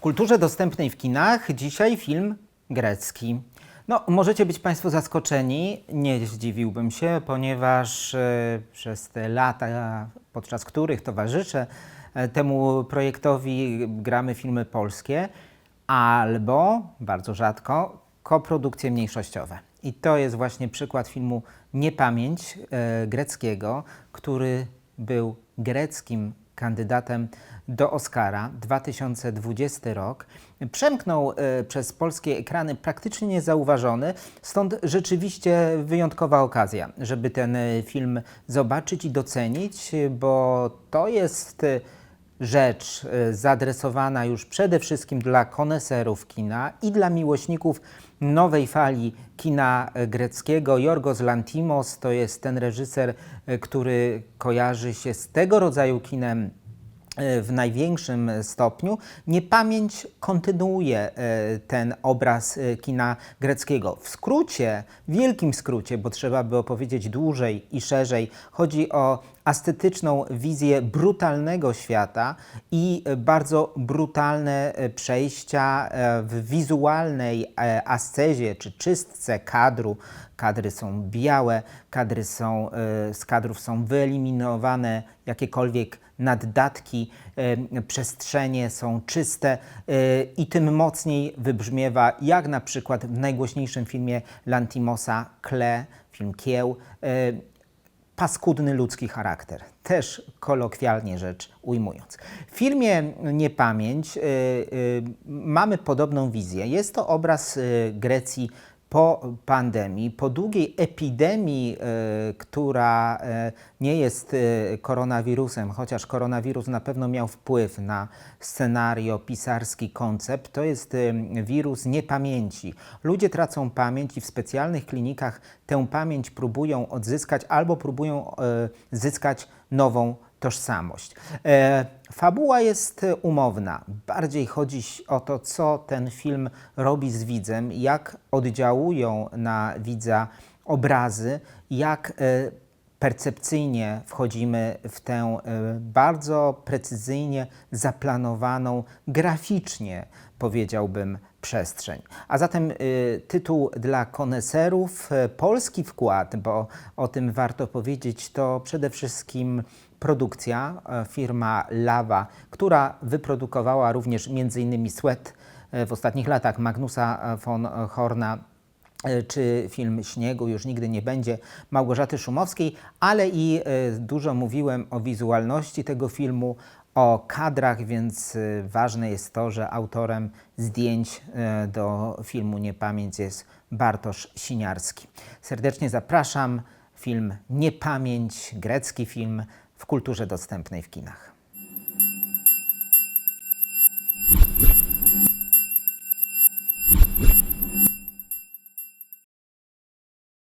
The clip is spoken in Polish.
W kulturze dostępnej w kinach dzisiaj film grecki. No, możecie być Państwo zaskoczeni, nie zdziwiłbym się, ponieważ e, przez te lata, podczas których towarzyszę e, temu projektowi, gramy filmy polskie albo, bardzo rzadko, koprodukcje mniejszościowe. I to jest właśnie przykład filmu Niepamięć e, greckiego, który był greckim kandydatem do Oscara 2020 rok. Przemknął e, przez polskie ekrany praktycznie niezauważony, stąd rzeczywiście wyjątkowa okazja, żeby ten e, film zobaczyć i docenić, bo to jest e, rzecz e, zaadresowana już przede wszystkim dla koneserów kina i dla miłośników nowej fali kina e, greckiego. Jorgos Lantimos to jest ten reżyser, e, który kojarzy się z tego rodzaju kinem w największym stopniu. Niepamięć kontynuuje ten obraz kina greckiego. W skrócie, wielkim skrócie, bo trzeba by opowiedzieć dłużej i szerzej, chodzi o estetyczną wizję brutalnego świata i bardzo brutalne e, przejścia e, w wizualnej e, ascezie czy czystce kadru. Kadry są białe, kadry są, z kadrów są wyeliminowane jakiekolwiek naddatki, przestrzenie są czyste i tym mocniej wybrzmiewa, jak na przykład w najgłośniejszym filmie Lantimosa Kle, film Kieł, paskudny ludzki charakter. Też kolokwialnie rzecz ujmując. W filmie Niepamięć y, y, mamy podobną wizję. Jest to obraz y, Grecji po pandemii, po długiej epidemii, y, która y, nie jest y, koronawirusem, chociaż koronawirus na pewno miał wpływ na scenario, pisarski koncept. To jest wirus niepamięci. Ludzie tracą pamięć i w specjalnych klinikach tę pamięć próbują odzyskać albo próbują zyskać nową tożsamość. E, fabuła jest e, umowna. Bardziej chodzi o to, co ten film robi z widzem, jak oddziałują na widza obrazy, jak e, percepcyjnie wchodzimy w tę e, bardzo precyzyjnie zaplanowaną, graficznie powiedziałbym, przestrzeń. A zatem y, tytuł dla koneserów, y, polski wkład, bo o tym warto powiedzieć, to przede wszystkim produkcja, e, firma Lava, która wyprodukowała również m.in. Sweat e, w ostatnich latach Magnusa e, von Horna e, czy film Śniegu już nigdy nie będzie Małgorzaty Szumowskiej, ale i e, dużo mówiłem o wizualności tego filmu, o kadrach, więc e, ważne jest to, że autorem zdjęć e, do filmu Niepamięć jest Bartosz Siniarski. Serdecznie zapraszam. Film Niepamięć, grecki film w kulturze dostępnej w kinach.